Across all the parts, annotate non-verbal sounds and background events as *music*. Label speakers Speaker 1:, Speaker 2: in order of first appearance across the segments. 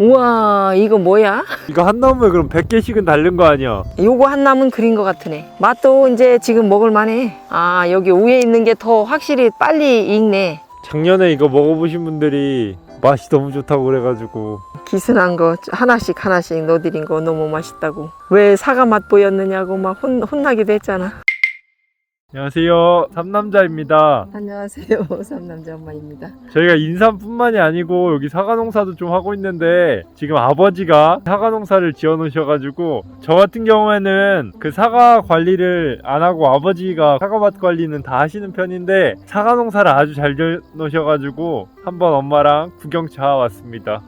Speaker 1: 우와 이거 뭐야?
Speaker 2: 이거 한 나무에 그럼 100개씩은 달린 거 아니야?
Speaker 1: 요거 한 남은 그린 것 같으네. 맛도 이제 지금 먹을만해. 아 여기 위에 있는 게 더 확실히 빨리 익네.
Speaker 2: 작년에 이거 먹어보신 분들이 맛이 너무 좋다고 그래가지고.
Speaker 1: 기순한 거 하나씩 하나씩 넣어드린 거 너무 맛있다고. 왜 사과 맛 보였느냐고 막 혼, 혼나기도 했잖아
Speaker 2: 안녕하세요. 삼남자입니다.
Speaker 1: 안녕하세요. *laughs* 삼남자 엄마입니다.
Speaker 2: 저희가 인삼뿐만이 아니고 여기 사과 농사도 좀 하고 있는데 지금 아버지가 사과 농사를 지어 놓으셔가지고 저 같은 경우에는 그 사과 관리를 안 하고 아버지가 사과밭 관리는 다 하시는 편인데 사과 농사를 아주 잘 지어 놓으셔가지고 한번 엄마랑 구경 차 왔습니다.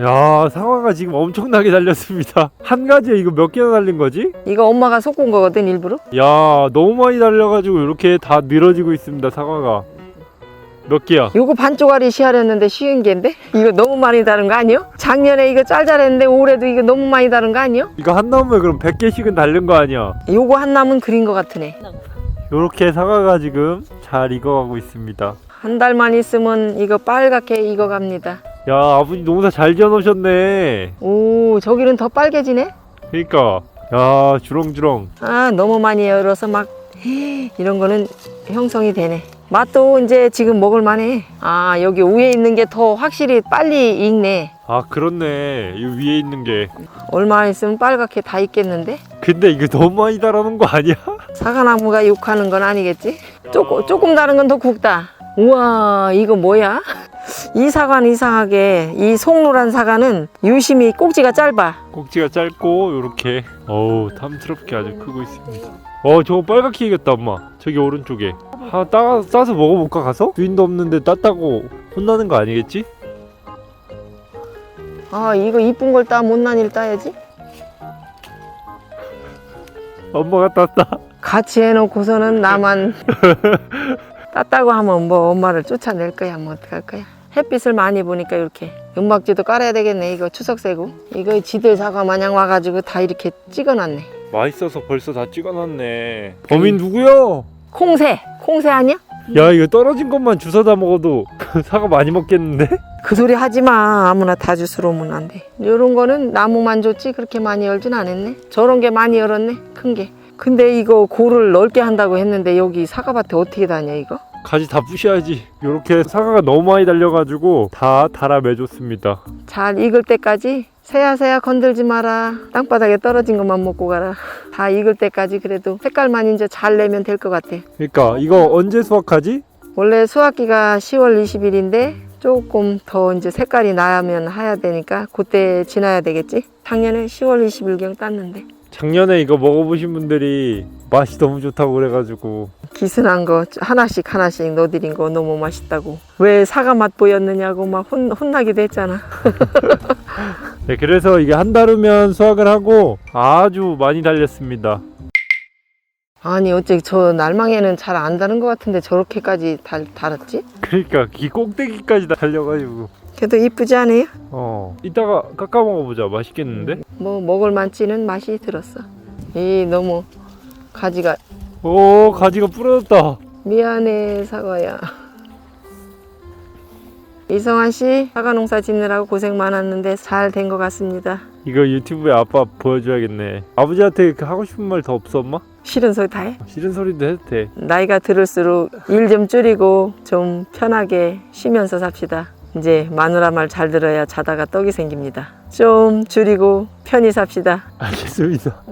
Speaker 2: 야 사과가 지금 엄청나게 달렸습니다. 한 가지에 이거 몇 개나 달린 거지?
Speaker 1: 이거 엄마가 섞은 거거든 일부러
Speaker 2: 야 너무 많이 달려가지고 이렇게 다 늘어지고 있습니다 사과가 몇 개야?
Speaker 1: 요거 반쪽알이 시하렸는데 쉬운 게인데 이거 너무 많이 다른 거 아니요? 작년에 이거 짤짤했는데 올해도 이거 너무 많이 다른 거 아니요?
Speaker 2: 이거 한 나무에 그럼 100개씩은 달린 거 아니야?
Speaker 1: 요거 한 남은 그린 것 같으네
Speaker 2: 요렇게 사과가 지금 잘 익어가고 있습니다
Speaker 1: 한 달만 있으면 이거 빨갛게 익어갑니다
Speaker 2: 야 아버지 농사 잘 지어놓으셨네.
Speaker 1: 오 저기는 더 빨개지네?
Speaker 2: 그니까. 야 주렁주렁.
Speaker 1: 아 너무 많이 열어서 막 이런 거는 형성이 되네. 맛도 이제 지금 먹을만해. 아 여기 위에 있는 게 더 확실히 빨리 익네.
Speaker 2: 아 그렇네. 이 위에 있는 게.
Speaker 1: 얼마 있으면 빨갛게 다 익겠는데?
Speaker 2: 근데 이거 너무 많이 달아놓은 거 아니야? *laughs*
Speaker 1: 사과나무가 욕하는 건 아니겠지? 조금, 조금 다른 건 더 굵다. 우와 이거 뭐야 이 사과는 이상하게 이 송노란 사과는 유심히 꼭지가 짧아.
Speaker 2: 꼭지가 짧고 요렇게. 어우 탐스럽게 아주 크고 있습니다. 어 저거 빨갛게 익었다 엄마. 저기 오른쪽에. 하 따, 싸서 먹어볼까 가서? 주인도 없는데 땄다고 혼나는 거 아니겠지?
Speaker 1: 아 이거 이쁜 걸 따 못난 일 따야지.
Speaker 2: 엄마가 땄다.
Speaker 1: 같이 해놓고서는 나만 *laughs* 땄다고 하면 뭐 엄마를 쫓아낼 거야 뭐 어떡할 거야 햇빛을 많이 보니까 이렇게 은박지도 깔아야 되겠네. 이거 추석 새고. 이거 지들 사과 마냥 와가지고 다 이렇게 찍어놨네.
Speaker 2: 맛있어서 벌써 다 찍어놨네. 범인 누구야?
Speaker 1: 콩새. 콩새 아니야?
Speaker 2: 야 이거 떨어진 것만 주워다 먹어도 *laughs* 사과 많이 먹겠는데?
Speaker 1: 그 소리 하지 마. 아무나 다 주스러 오면 안돼. 요런 거는 나무만 줬지 그렇게 많이 열진 않았네. 저런 게 많이 열었네. 큰게 근데 이거 골을 넓게 한다고 했는데 여기 사과밭에 어떻게 다녀 이거?
Speaker 2: 가지 다 부셔야지. 요렇게 사과가 너무 많이 달려가지고 다 달아 매줬습니다.
Speaker 1: 잘 익을 때까지 새야새야 건들지 마라. 땅바닥에 떨어진 것만 먹고 가라. 다 익을 때까지 그래도 색깔만 이제 잘 내면 될 것 같아.
Speaker 2: 그러니까 이거 언제 수확하지?
Speaker 1: 원래 수확기가 10월 20일인데 조금 더 이제 색깔이 나면 해야 되니까 그때 지나야 되겠지? 작년에 10월 20일경 땄는데
Speaker 2: 작년에 이거 먹어보신 분들이 맛이 너무 좋다고 그래가지고.
Speaker 1: 기순한 거 하나씩 하나씩 넣어드린 거 너무 맛있다고. 왜 사과 맛 보였느냐고 막 혼, 혼나기도 했잖아. *laughs*
Speaker 2: 네, 그래서 이게 한달 후면 수확을 하고 아주 많이 달렸습니다
Speaker 1: 아니 어째 저 날망에는 잘 안 다는 것 같은데 저렇게까지 달, 달았지?
Speaker 2: 그러니까 이 꼭대기까지 다 달려가지고
Speaker 1: 그래도 이쁘지 않아요?
Speaker 2: 어 이따가 깎아 먹어보자 맛있겠는데?
Speaker 1: 뭐 먹을 만치는 맛이 들었어 이 너무 가지가
Speaker 2: 오 가지가 부러졌다
Speaker 1: 미안해 사과야 이성환 씨 사과 농사 짓느라고 고생 많았는데 잘 된 것 같습니다
Speaker 2: 이거 유튜브에 아빠 보여줘야겠네 아버지한테 그 하고 싶은 말 더 없어 엄마?
Speaker 1: 싫은 소리 다 해?
Speaker 2: 싫은 소리도 해도 돼.
Speaker 1: 나이가 들을수록 일 좀 줄이고 좀 편하게 쉬면서 삽시다. 이제 마누라 말 잘 들어야 자다가 떡이 생깁니다. 좀 줄이고 편히 삽시다.
Speaker 2: 알겠습니다